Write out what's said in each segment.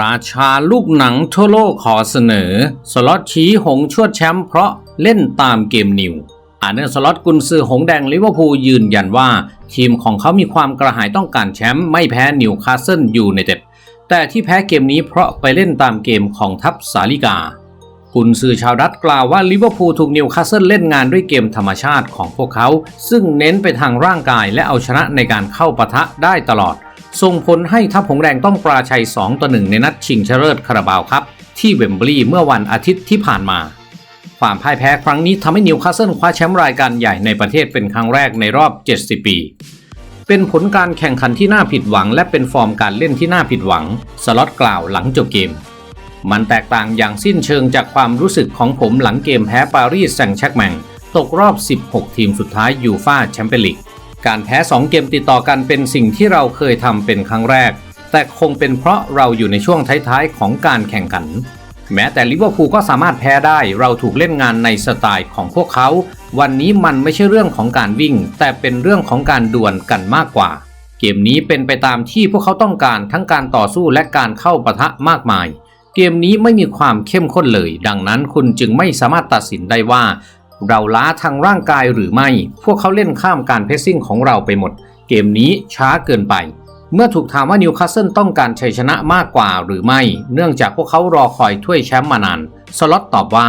ราชาลูกหนังทั่วโลกขอเสนอ สล็อตชี้หงชวดแชมป์เพราะเล่นตามเกมนิวอาร์เนอร์สล็อตกุนซือหงแดงลิเวอร์พูลยืนยันว่า ทีมของเขามีความกระหายต้องการแชมป์ไม่แพ้นิวคาสเซิลยูไนเต็ดแต่ที่แพ้เกมนี้เพราะไปเล่นตามเกมของทัพสาลิกากุนซือชาวดัตกล่าวว่าลิเวอร์พูลถูกนิวคาสเซิลเล่นงานด้วยเกมธรรมชาติของพวกเขา ซึ่งเน้นไปทางร่างกายและเอาชนะในการเข้าปะทะได้ตลอด ส่งผลให้ทัพหงแดงต้องปราชัย 2 ต่อ 1 ในนัดชิงชนะเลิศคาราบาวครับ ที่เวมบลีย์เมื่อวันอาทิตย์ที่ผ่านมา ความพ่ายแพ้ครั้งนี้ทำให้นิวคาสเซิลคว้าแชมป์รายการใหญ่ในประเทศเป็นครั้งแรกในรอบ 70 ปี เป็นผลการแข่งขันที่น่าผิดหวัง และเป็นฟอร์มการเล่นที่น่าผิดหวัง สล็อตกล่าวหลังจบเกม มันแตกต่างอย่างสิ้นเชิงจากความรู้สึกของผมหลังเกมแพ้ปารีสแซงต์แชกแมงตกรอบ 16 ทีมสุดท้ายยูฟ่าแชมเปี้ยนลีก การแพ้ 2 เกมติดต่อกันเป็นสิ่งที่เราเคยทำเป็นครั้งแรก แต่คงเป็นเพราะเราอยู่ในช่วงท้ายๆของการแข่งขัน แม้แต่ลิเวอร์พูลก็สามารถแพ้ได้ เราถูกเล่นงานในสไตล์ของพวกเขา วันนี้มันไม่ใช่เรื่องของการวิ่ง แต่เป็นเรื่องของการดวลกันมากกว่า เกมนี้เป็นไปตามที่พวกเขาต้องการทั้งการต่อสู้และการเข้าปะทะมากมายเกมนี้ไม่มีความเข้มข้นเลย ดังนั้นคุณจึงไม่สามารถตัดสินได้ว่า เราล้าทางร่างกายหรือไม่ พวกเขาเล่นข้ามการเพสซิ่งของเราไปหมด เกมนี้ช้าเกินไป เมื่อถูกถามว่านิวคาสเซิลต้องการชัยชนะมากกว่าหรือไม่ เนื่องจากพวกเขารอคอยถ้วยแชมป์มานาน สล็อตตอบว่า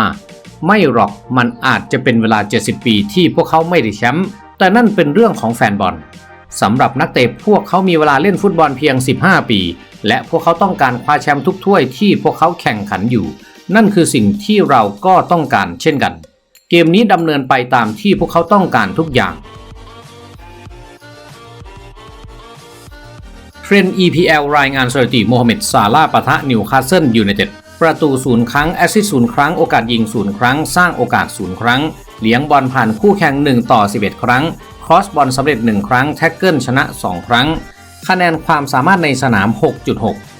ไม่หรอก มันอาจจะเป็นเวลา 70 ปีที่พวกเขาไม่ได้แชมป์ แต่นั่นเป็นเรื่องของแฟนบอลสำหรับนักเตะพวกเขามีเวลาเล่นฟุตบอลเพียง 15 ปี และพวกเขาต้องการคว้าแชมป์ทุกถ้วยที่พวกเขาแข่งขันอยู่ นั่นคือสิ่งที่เราก็ต้องการเช่นกัน เกมนี้ดำเนินไปตามที่พวกเขาต้องการทุกอย่าง เทรนด์ EPL รายงานสถิติโมฮัมเหม็ดซาลาปะทะนิวคาสเซิลยูไนเต็ดประตูศูนย์ครั้ง แอสซิสศูนย์ครั้ง โอกาสยิงศูนย์ครั้ง สร้างโอกาสศูนย์ครั้ง เลี้ยงบอลผ่านคู่แข่ง 1 ต่อ 11 ครั้ง ครอสบอลสำเร็จ 1 ครั้ง แท็กเกิลชนะ 2 ครั้ง คะแนนความสามารถในสนาม 6.6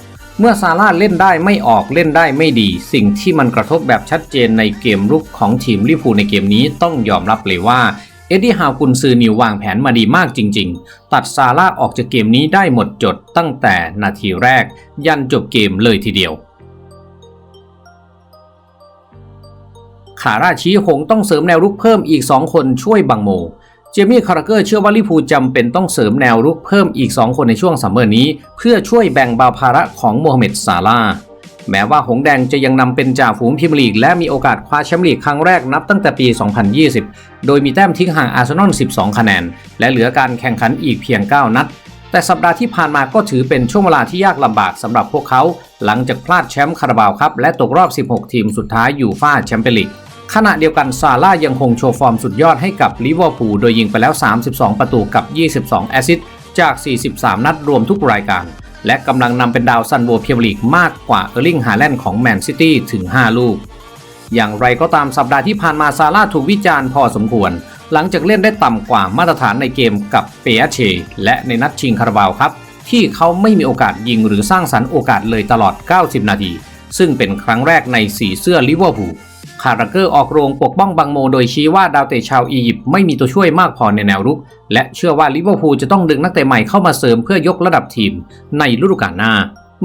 เมื่อซาร่าเล่นได้ไม่ออกเล่นได้ไม่ดี สิ่งที่มันกระทบแบบชัดเจนในเกมรุกของทีมลิเวอร์พูในเกมนี้ต้องยอมรับเลยว่าเอ็ดดี้ฮาวกุนซือนิววางแผนมาดีมากจริง ๆ ตัดซาร่าออกจากเกมนี้ได้หมดจดตั้งแต่นาทีแรก ยันจบเกมเลยทีเดียว ขาราชีคงต้องเสริมแนวรุกเพิ่มอีก 2 คนช่วยบังโม เจมี่คาราเกอร์เชื่อว่าลิพูจำเป็นต้องเสริมแนวรุกเพิ่มอีก 2 คนในช่วงซัมเมอร์นี้ เพื่อช่วยแบ่งเบาภาระของโมฮัมเหม็ดซาลาแม้ว่าหงแดงจะยังนำเป็นจ่าฝูงพรีเมียร์ลีก และมีโอกาสคว้าแชมป์ลีกครั้งแรกนับตั้งแต่ปี 2020 โดยมีแต้มทิ้งห่างอาร์เซนอล 12 คะแนน และเหลือการแข่งขันอีกเพียง 9 นัด แต่สัปดาห์ที่ผ่านมาก็ถือเป็นช่วงเวลาที่ยากลำบากสำหรับพวกเขา หลังจากพลาดแชมป์คาราบาวครับและตกรอบ 16 ทีมสุดท้ายอยู่ฟ่าแชมเปี้ยนลีก ขณะเดียวกันซาร่ายังคงโชว์ฟอร์มสุดยอดให้กับลิเวอร์พูลโดยยิงไปแล้ว 32 ประตูกับ 22 แอซิสต์จาก 43 นัดรวมทุกรายการ และกำลังนำเป็นดาวซันโวเพียร์ลีกมากกว่าเออร์ลิงฮาแลนด์ของแมนซิตี้ถึง 5 ลูก อย่างไรก็ตามสัปดาห์ที่ผ่านมาซาร่าถูกวิจารณ์พอสมควร หลังจากเล่นได้ต่ำกว่ามาตรฐานในเกมกับเปียเช และในนัดชิงคาราบาวครับ ที่เขาไม่มีโอกาสยิงหรือสร้างสรรค์โอกาสเลยตลอด 90 นาที ซึ่งเป็นครั้งแรกในสีเสื้อลิเวอร์พูล คาราเกอร์ออกโรงปกป้องบังโมโดยชี้ว่าดาวเตะชาวอียิปต์ไม่มีตัวช่วยมากพอในแนวรุก และเชื่อว่าลิเวอร์พูลจะต้องดึงนักเตะใหม่เข้ามาเสริมเพื่อยกระดับทีมในฤดูกาลหน้า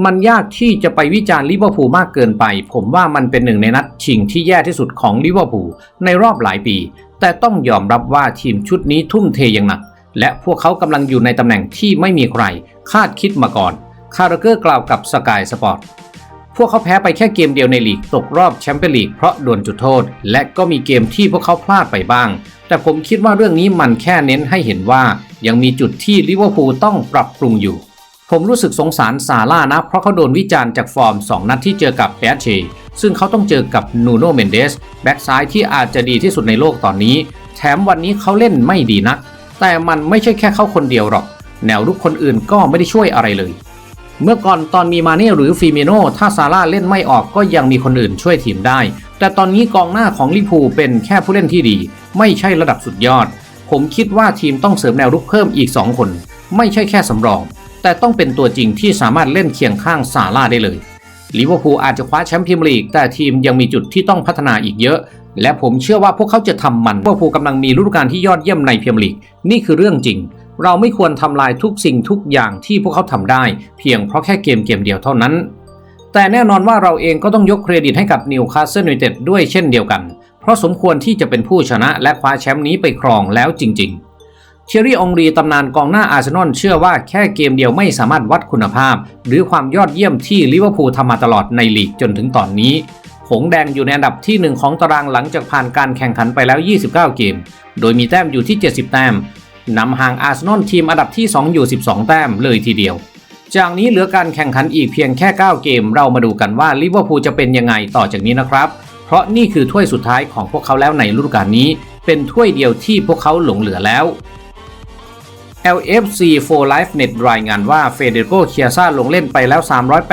มันยากที่จะไปวิจารณ์ลิเวอร์พูลมากเกินไป ผมว่ามันเป็นหนึ่งในนัดชิงที่แย่ที่สุดของลิเวอร์พูลในรอบหลายปี แต่ต้องยอมรับว่าทีมชุดนี้ทุ่มเทอย่างหนัก และพวกเขากำลังอยู่ในตำแหน่งที่ไม่มีใคร คาดคิดมาก่อน คาราเกอร์กล่าวกับสกายสปอร์ต พวกเขาแพ้ไปแค่เกมเดียวในลีกตกรอบแชมเปี้ยนลีกเพราะดวลจุดโทษ และก็มีเกมที่พวกเขาพลาดไปบ้าง แต่ผมคิดว่าเรื่องนี้มันแค่เน้นให้เห็นว่า ยังมีจุดที่ลิเวอร์พูลต้องปรับปรุงอยู่ ผมรู้สึกสงสารซาร่านะ เพราะเขาโดนวิจารณ์จากฟอร์ม 2 นัดที่เจอกับเปเชซึ่งเขาต้องเจอกับนูโนเมนเดสแบ็กซ้ายที่อาจจะดีที่สุดในโลกตอนนี้ แถมวันนี้เขาเล่นไม่ดีนัก แต่มันไม่ใช่แค่เขาคนเดียวหรอก แนวรุกคนอื่นก็ไม่ได้ช่วยอะไรเลย เมื่อก่อนตอนมีมาเน่หรือฟิเมโนถ้าซาร่าเล่นไม่ออกก็ยังมีคนอื่นช่วยทีมได้ แต่ตอนนี้กองหน้าของลิเวอร์พูเป็นแค่ผู้เล่นที่ดี ไม่ใช่ระดับสุดยอด ผมคิดว่าทีมต้องเสริมแนวรุกเพิ่มอีก 2 คน ไม่ใช่แค่สำรอง แต่ต้องเป็นตัวจริงที่สามารถเล่นเคียงข้างซาร่าได้เลยลิเวอร์พูลอาจจะคว้าแชมป์พรีเมียร์ลีกแต่ทีมยังมีจุดที่ต้องพัฒนาอีกเยอะ และผมเชื่อว่าพวกเขาจะทำมันลิเวอร์พูลกำลังมีฤดูกาลที่ยอดเยี่ยมในพรีเมียร์ลีกนี่คือเรื่องจริง เราไม่ควรทำลายทุกสิ่งทุกอย่างที่พวกเขาทำได้ เพียงเพราะแค่เกมเกมเดียวเท่านั้น แต่แน่นอนว่าเราเองก็ต้องยกเครดิตให้กับนิวคาสเซิลยูไนเต็ดด้วยเช่นเดียวกัน เพราะสมควรที่จะเป็นผู้ชนะและคว้าแชมป์นี้ไปครองแล้วจริง ๆเชอรี่องรีตำนานกองหน้าอาร์เซนอลเชื่อว่าแค่เกมเดียวไม่สามารถวัดคุณภาพ หรือความยอดเยี่ยมที่ลิเวอร์พูลทำมาตลอดในลีกจนถึงตอนนี้ หงแดงอยู่ในอันดับที่ 1 ของตารางหลังจากผ่านการแข่งขันไปแล้ว 29 เกม โดยมีแต้มอยู่ที่ 70 แต้ม นำห่างอาร์เซนอลทีมอันดับที่ 2 อยู่ 12 แต้มเลยทีเดียว จากนี้เหลือการแข่งขันอีกเพียงแค่ 9 เกม เรามาดูกันว่าลิเวอร์พูลจะเป็นยังไงต่อจากนี้นะครับ เพราะนี่คือถ้วยสุดท้ายของพวกเขาแล้วในฤดูกาลนี้ เป็นถ้วยเดียวที่พวกเขาหลงเหลือแล้ว LFC 4 Life Net รายงานว่าเฟเดโกเคียซ่าลงเล่นไปแล้ว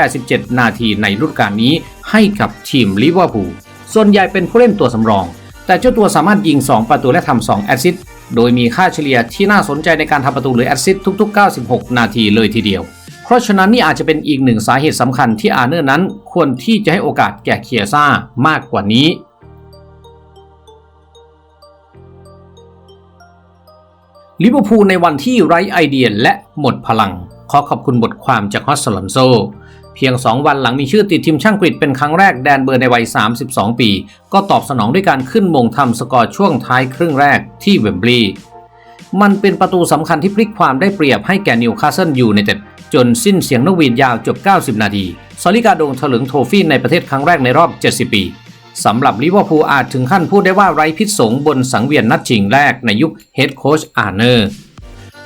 387 นาทีในฤดูกาลนี้ให้กับทีมลิเวอร์พูลส่วนใหญ่เป็นผู้เล่นตัวสำรอง แต่เจ้าตัวสามารถยิง 2 ประตูและทำ2แอสซิสต์ โดยมีค่าเฉลี่ยที่น่าสนใจในการทำประตูหรือแอสซิสทุก ๆ 96 นาทีเลยทีเดียว เพราะฉะนั้นนี่อาจจะเป็นอีกหนึ่งสาเหตุสำคัญที่อาร์เนอร์นั้นควรที่จะให้โอกาสแก่เคียซ่ามากกว่านี้ลิเวอร์พูลในวันที่ไร้ไอเดียและหมดพลัง ขอขอบคุณบทความจากฮอสซลอนโซ เพียง 2 วันหลังมีชื่อติดทีมช่างกรีดเป็นครั้งแรกแดนเบอร์ในวัย 32 ปี ก็ตอบสนองด้วยการขึ้นมงทำสกอร์ช่วงท้ายครึ่งแรกที่เวมบลีย์มันเป็นประตูสำคัญที่พลิกความได้เปรียบให้แก่นิวคาสเซิลยูไนเต็ดจนสิ้นเสียงนกหวีดยาวจบ 90 นาทีซอลิกาโดงถลึงโทฟี่ในประเทศครั้งแรกในรอบ 70 ปีสำหรับลิเวอร์พูลอาจถึงขั้นพูดได้ว่าไร้พิษสงบนสังเวียนนัดชิงแรกในยุคเฮดโค้ชอาร์เนอร์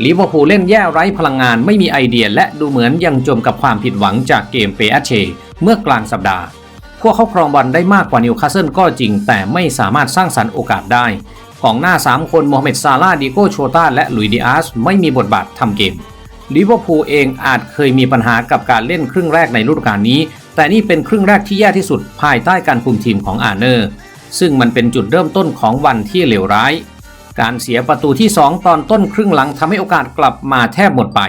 ลิเวอร์พูลเล่นแย่ไร้พลังงานไม่มีไอเดียและดูเหมือนยังจมกับความผิดหวังจากเกมเปอาเชเมื่อกลางสัปดาห์ พวกเขาครองบอลได้มากกว่านิวคาสเซิลก็จริง แต่ไม่สามารถสร้างสรรค์โอกาสได้ของหน้า 3 คนโมฮัมเหม็ดซาลาดิโกโชตาและลุยดิอาสไม่มีบทบาททำเกมลิเวอร์พูลเองอาจเคยมีปัญหากับการเล่นครึ่งแรกในฤดูกาลนี้ แต่นี่เป็นครึ่งแรกที่แย่ที่สุดภายใต้การคุมทีมของอาร์เนอร์ ซึ่งมันเป็นจุดเริ่มต้นของวันที่เลวร้าย การเสียประตูที่ 2 ตอนต้นครึ่งหลังทำให้โอกาสกลับมาแทบหมดไป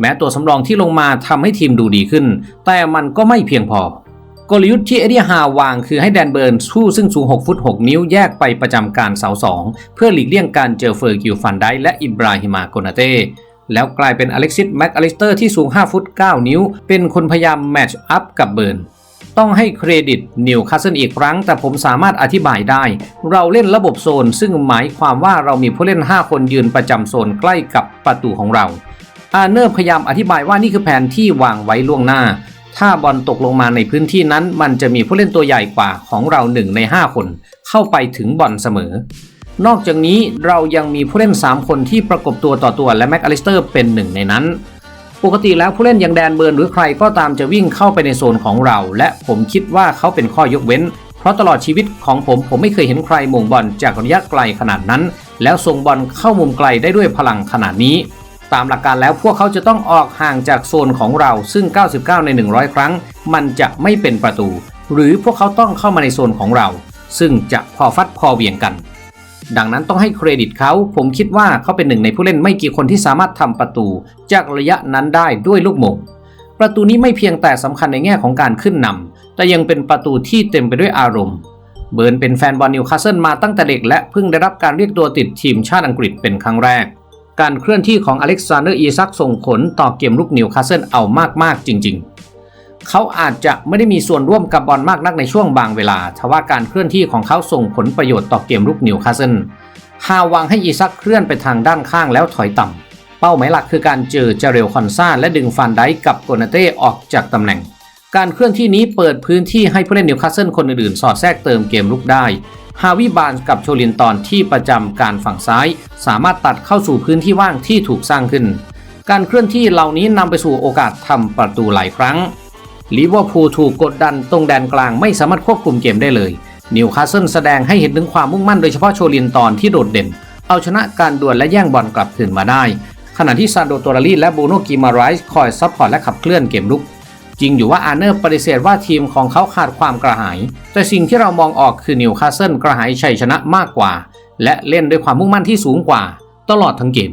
แม้ตัวสำรองที่ลงมาทำให้ทีมดูดีขึ้น แต่มันก็ไม่เพียงพอกลยุทธ์ที่เอ็ดดี้ฮาวางคือให้แดนเบิร์นสู้ซึ่งสูง 6 ฟุต 6 นิ้วแยกไปประจำการเสา2เพื่อหลีกเลี่ยงการเจอเฟอร์กิลฟันไดและอิบราฮิมาโกนาเต้แล้วกลายเป็นอเล็กซิสแม็กอลิสเตอร์ที่สูง 5 ฟุต 9 นิ้ว เป็นคนพยายามแมตช์อัพกับเบิร์น ต้องให้เครดิตนิวคาสเซิลอีกครั้ง แต่ผมสามารถอธิบายได้ เราเล่นระบบโซน ซึ่งหมายความว่าเรามีผู้เล่น 5 คนยืนประจำโซนใกล้กับประตูของเรา อาเนอร์พยายามอธิบายว่านี่คือแผนที่วางไว้ล่วงหน้า ถ้าบอลตกลงมาในพื้นที่นั้น มันจะมีผู้เล่นตัวใหญ่กว่าของเราหนึ่งใน 5 คน เข้าไปถึงบอลเสมอ นอกจากนี้เรายังมีผู้เล่น 3 คนที่ประกบตัวต่อตัวและแม็กอลิสเตอร์เป็นหนึ่งในนั้น ปกติแล้วผู้เล่นอย่างแดนเบิร์นหรือใครก็ตามจะวิ่งเข้าไปในโซนของเรา และผมคิดว่าเขาเป็นข้อยกเว้น เพราะตลอดชีวิตของผมผมไม่เคยเห็นใครมงบอลจากระยะไกลขนาดนั้น แล้วส่งบอลเข้ามุมไกลได้ด้วยพลังขนาดนี้ ตามหลักการแล้วพวกเขาจะต้องออกห่างจากโซนของเราซึ่ง 99 ใน 100 ครั้ง มันจะไม่เป็นประตู หรือพวกเขาต้องเข้ามาในโซนของเรา ซึ่งจะพอฟัดพอเวียงกัน ดังนั้นต้องให้เครดิตเขา ผมคิดว่าเขาเป็นหนึ่งในผู้เล่นไม่กี่คนที่สามารถทำประตู จากระยะนั้นได้ด้วยลูกโมงประตูนี้ไม่เพียงแต่สำคัญในแง่ของการขึ้นนำแต่ยังเป็นประตูที่เต็มไปด้วยอารมณ์ เบิร์นเป็นแฟนบอลนิวคาสเซิลมาตั้งแต่เด็กและเพิ่งได้รับการเรียกตัวติดทีมชาติอังกฤษเป็นครั้งแรก การเคลื่อนที่ของอเล็กซานเดอร์อีซักส่งผลต่อเกมลุกนิวคาสเซิลเอามากๆจริง ๆ เขาอาจจะไม่ได้มีส่วนร่วมกับบอลมากนักในช่วงบางเวลาทว่าการเคลื่อนที่ของเขาส่งผลประโยชน์ต่อเกมลุกนิวคาสเซิลฮาวางให้อีซักเคลื่อนไปทางด้านข้างแล้วถอยต่ำ เป้าหมายหลักคือการเจอเจเรลคอนซาและดึงฟันไดกับโกนาเต้ออกจากตำแหน่ง การเคลื่อนที่นี้เปิดพื้นที่ให้ผู้เล่นนิวคาสเซิลคนอื่นๆ สอดแทรกเติมเกมลุกได้ฮาวิบานกับโชลินตอนที่ประจำการฝั่งซ้าย สามารถตัดเข้าสู่พื้นที่ว่างที่ถูกสร้างขึ้น การเคลื่อนที่เหล่านี้นำไปสู่โอกาสทำประตูหลายครั้ง ลิเวอร์พูลถูกกดดันตรงแดนกลางไม่สามารถควบคุมเกมได้เลยนิวคาสเซิลแสดงให้เห็นถึงความมุ่งมั่นโดยเฉพาะโชลินตอนที่โดดเด่น เอาชนะการดวลและแย่งบอลกลับคืนมาได้ ขณะที่ซานโดโตราลีและบูโนกิมาไรส์คอยซัพพอร์ตและขับเคลื่อนเกมลุก จริงอยู่ว่าอาร์เนอร์ปฏิเสธว่าทีมของเขาขาดความกระหาย แต่สิ่งที่เรามองออกคือนิวคาสเซิลกระหายชัยชนะมากกว่า และเล่นด้วยความมุ่งมั่นที่สูงกว่า ตลอดทั้งเกม